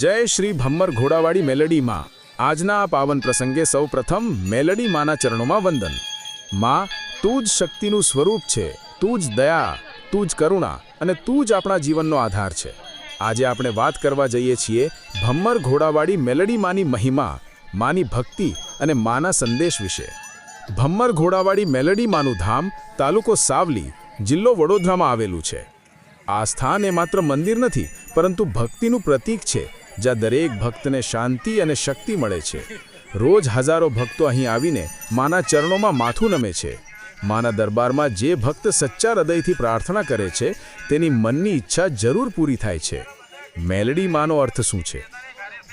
જય શ્રી ભમ્મર ઘોડાવાડી મેલડીમાં આજના આ પાવન પ્રસંગે સૌ પ્રથમ મેલડી માના ચરણોમાં વંદન. માં, તું જ શક્તિનું સ્વરૂપ છે, તું જ દયા, તું જ કરુણા અને તું જ આપણા જીવનનો આધાર છે. આજે આપણે વાત કરવા જઈએ છીએ ભમ્મર ઘોડાવાડી મેલડી માની મહિમા, માની ભક્તિ અને માના સંદેશ વિશે. ભમ્મર ઘોડાવાડી મેલડી માનું ધામ તાલુકો સાવલી, જિલ્લો વડોદરામાં આવેલું છે. આ સ્થાન એ માત્ર મંદિર નથી, પરંતુ ભક્તિનું પ્રતીક છે જ્યાં દરેક ભક્તને શાંતિ અને શક્તિ મળે છે. રોજ હજારો ભક્તો અહીં આવીને માના ચરણોમાં માથું નમે છે. માના દરબારમાં જે ભક્ત સચ્ચા હૃદયથી પ્રાર્થના કરે છે, તેની મનની ઈચ્છા જરૂર પૂરી થાય છે. મેલડી માનો અર્થ શું છે?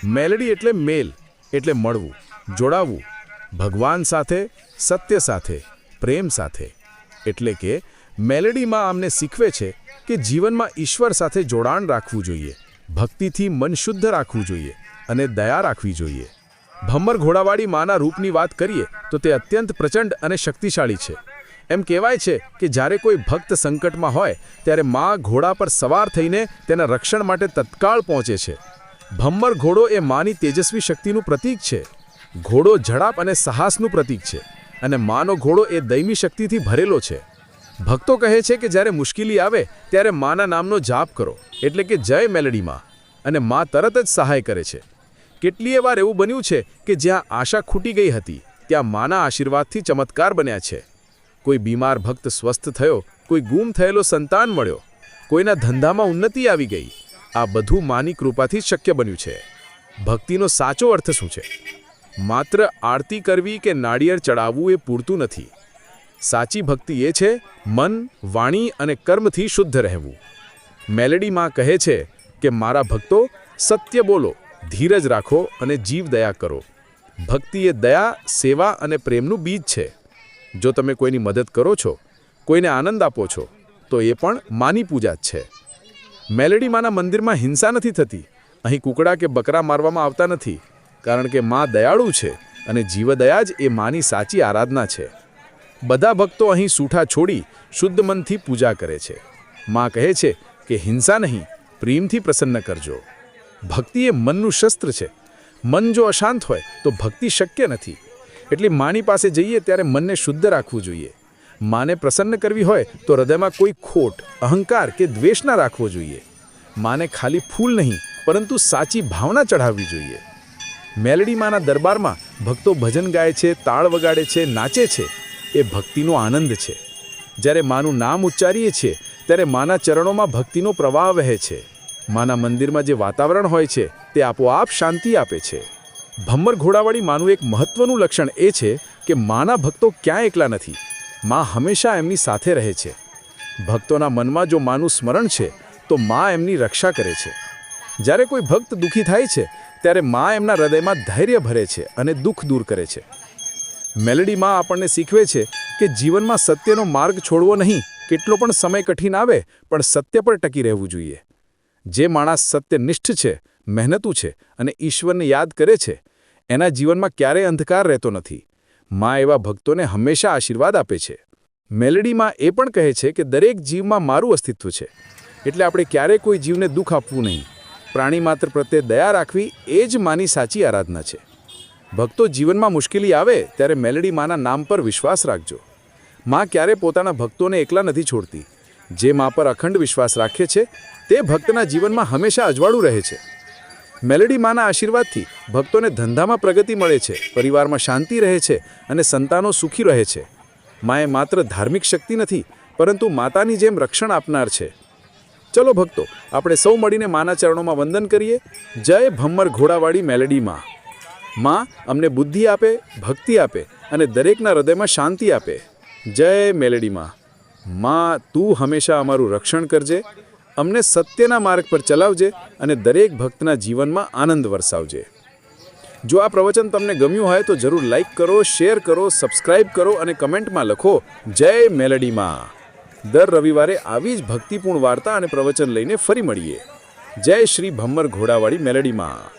મેલડી એટલે મેલ, એટલે મળવું જોડાવું ભગવાન સાથે, સત્ય સાથે, પ્રેમ સાથે. એટલે કે મેલેડીમાં અમને શીખવે છે કે જીવનમાં ઈશ્વર સાથે જોડાણ રાખવું જોઈએ. ભક્તિથી મન શુદ્ધ રાખવું જોઈએ અને દયા રાખવી જોઈએ. ભમ્મર ઘોડાવાળી માના રૂપની વાત કરીએ તો તે અત્યંત પ્રચંડ અને શક્તિશાળી છે. એમ કહેવાય છે કે જ્યારે કોઈ ભક્ત સંકટમાં હોય, ત્યારે મા ઘોડા પર સવાર થઈને તેના રક્ષણ માટે તત્કાળ પહોંચે છે. ભમ્મર ઘોડો એ માની તેજસ્વી શક્તિનું પ્રતીક છે. ઘોડો ઝડપ અને સાહસનું પ્રતીક છે અને માનો ઘોડો એ દૈમી શક્તિથી ભરેલો છે. ભક્તો કહે છે કે જ્યારે મુશ્કેલી આવે, ત્યારે માના નામનો જાપ કરો. એટલે કે જય મેલડીમાં અને મા તરત જ સહાય કરે છે. કેટલીય વાર એવું બન્યું છે કે જ્યાં આશા ખૂટી ગઈ હતી, ત્યાં માના આશીર્વાદથી ચમત્કાર બન્યા છે. કોઈ બીમાર ભક્ત સ્વસ્થ થયો, કોઈ ગુમ થયેલો સંતાન મળ્યો, કોઈના ધંધામાં ઉન્નતિ આવી ગઈ, આ બધું માની કૃપાથી શક્ય બન્યું છે. ભક્તિનો સાચો અર્થ શું છે? માત્ર આરતી કરવી કે નાળિયેર ચડાવવું એ પૂરતું નથી. સાચી ભક્તિ એ છે, મન, વાણી અને કર્મથી શુદ્ધ રહેવું. મેલેડીમાં કહે છે કે, મારા ભક્તો, સત્ય બોલો, ધીરજ રાખો અને જીવ દયા કરો. ભક્તિ એ દયા, સેવા અને પ્રેમનું બીજ છે. જો તમે કોઈની મદદ કરો છો, કોઈને આનંદ આપો છો, તો એ પણ માની પૂજા જ છે. મેલેડીમાના મંદિરમાં હિંસા નથી થતી. અહીં કુકડા કે બકરા મારવામાં આવતા નથી, કારણ કે મા દયાળુ છે અને જીવદયા જ એ માની સાચી આરાધના છે. બધા ભક્તો અહીં સૂઠા છોડી શુદ્ધ મનથી પૂજા કરે છે. માં કહે છે કે હિંસા નહીં, પ્રેમથી પ્રસન્ન કરજો. ભક્તિ એ મનનું શસ્ત્ર છે. મન જો અશાંત હોય તો ભક્તિ શક્ય નથી. એટલે માની પાસે જઈએ ત્યારે મનને શુદ્ધ રાખવું જોઈએ. માને પ્રસન્ન કરવી હોય તો હૃદયમાં કોઈ ખોટ, અહંકાર કે દ્વેષ ના રાખવો જોઈએ. માને ખાલી ફૂલ નહીં, પરંતુ સાચી ભાવના ચઢાવવી જોઈએ. મેલડી માના દરબારમાં ભક્તો ભજન ગાય છે, તાળ વગાડે છે, નાચે છે. એ ભક્તિનો આનંદ છે. જ્યારે માનું નામ ઉચ્ચારીએ છીએ, ત્યારે માના ચરણોમાં ભક્તિનો પ્રવાહ વહે છે. માના મંદિરમાં જે વાતાવરણ હોય છે, તે આપોઆપ શાંતિ આપે છે. ભમ્મર ઘોડાવાળી માનું એક મહત્વનું લક્ષણ એ છે કે માના ભક્તો ક્યાં એકલા નથી. મા હંમેશા એમની સાથે રહે છે. ભક્તોના મનમાં જો માનું સ્મરણ છે, તો મા એમની રક્ષા કરે છે. જ્યારે કોઈ ભક્ત દુઃખી થાય છે, ત્યારે મા એમના હૃદયમાં ધૈર્ય ભરે છે અને દુઃખ દૂર કરે છે. મેલેડીમાં આપણને શીખવે છે કે જીવનમાં સત્યનો માર્ગ છોડવો નહીં, કેટલો પણ સમય કઠિન આવે, પણ સત્ય પર ટકી રહેવું જોઈએ. જે માણસ સત્યનિષ્ઠ છે, મહેનતુ છે અને ઈશ્વરને યાદ કરે છે, એના જીવનમાં ક્યારેય અંધકાર રહેતો નથી. મા એવા ભક્તોને હંમેશા આશીર્વાદ આપે છે. મેલેડીમાં એ પણ કહે છે કે દરેક જીવમાં મારું અસ્તિત્વ છે. એટલે આપણે ક્યારેય કોઈ જીવને દુઃખ આપવું નહીં. પ્રાણી માત્ર પ્રત્યે દયા રાખવી એ જ માની સાચી આરાધના છે. ભક્તો જીવનમાં મુશ્કેલી આવે ત્યારે મેલડી માના નામ પર વિશ્વાસ રાખજો. માં ક્યારે પોતાના ભક્તોને એકલા નથી છોડતી. જે મા પર અખંડ વિશ્વાસ રાખે છે, તે ભક્તના જીવનમાં હંમેશા અજવાળું રહે છે. મેલડી માના આશીર્વાદથી ભક્તોને ધંધામાં પ્રગતિ મળે છે, પરિવારમાં શાંતિ રહે છે અને સંતાનો સુખી રહે છે. માએ માત્ર ધાર્મિક શક્તિ નથી, પરંતુ માતાની જેમ રક્ષણ આપનાર છે. ચલો ભક્તો, આપણે સૌ મળીને માના ચરણોમાં વંદન કરીએ. જય ભમ્મર ઘોડાવાળી મેલડી માં. માં અમને બુદ્ધિ આપે, ભક્તિ આપે અને દરેકના હૃદયમાં શાંતિ આપે. જય મેલેડીમાં માં. તું હંમેશા અમારું રક્ષણ કરજે, અમને સત્યના માર્ગ પર ચલાવજે અને દરેક ભક્તના જીવનમાં આનંદ વરસાવજે. જો આ પ્રવચન તમને ગમ્યું હોય તો જરૂર લાઈક કરો શેર કરો સબસ્ક્રાઇબ કરો અને કમેન્ટમાં લખો, જય મેલેડીમાં દર રવિવારે આવી જ ભક્તિપૂર્ણ વાર્તા અને પ્રવચન લઈને ફરી મળીએ. જય શ્રી ભમ્મર ઘોડાવાળી મેલેડીમાં